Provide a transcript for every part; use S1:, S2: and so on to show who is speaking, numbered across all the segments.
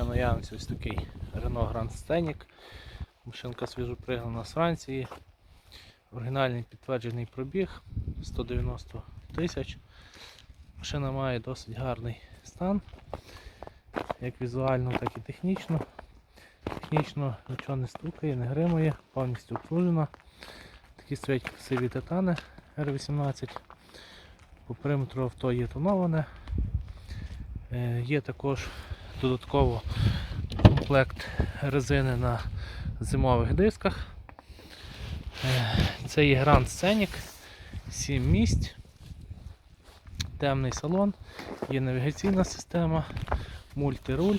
S1: Є в наявності ось такий Renault Grand Scenic. Машинка свіжо пригнана з Франції. Оригінальний підтверджений пробіг 190 тисяч. Машина має досить гарний стан, як візуально, так і технічно. Технічно нічого не стукає, не гримує, повністю обслужена. Такі стоять красиві титани R18. По периметру авто є тоноване. Е, Є також додатково комплект резини на зимових дисках. Е, Це є Grand Scenic, 7 місць, темний салон, є навігаційна система, мультируль,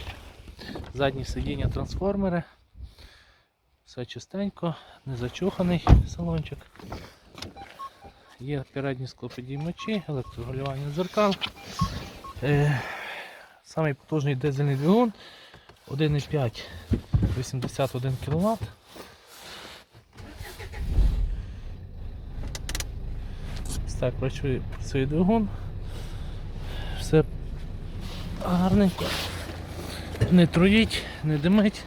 S1: задні сидіння трансформери. Все чистенько, не зачуханий салончик. Є передні склоподіймачі, електрорегулювання дзеркал. Самий потужний дизельний двигун 1,5 81 кВт. Так працює, працює двигун. Все гарненько. Не труїть, не димить,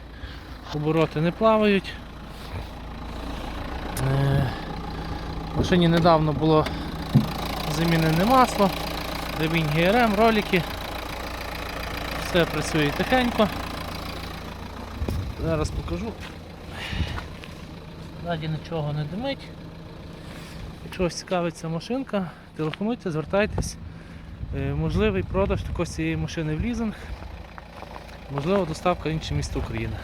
S1: обороти не плавають. Е, В машині недавно було замінене масло, ремінь ГРМ, ролики. Все працює тихенько. Зараз покажу. Ззаді нічого не димить. Якщо вас цікавить ця машинка, телефонуйте, звертайтесь. Е, Можливий продаж також цієї машини в лізинг. Можливо, доставка в інше місто України.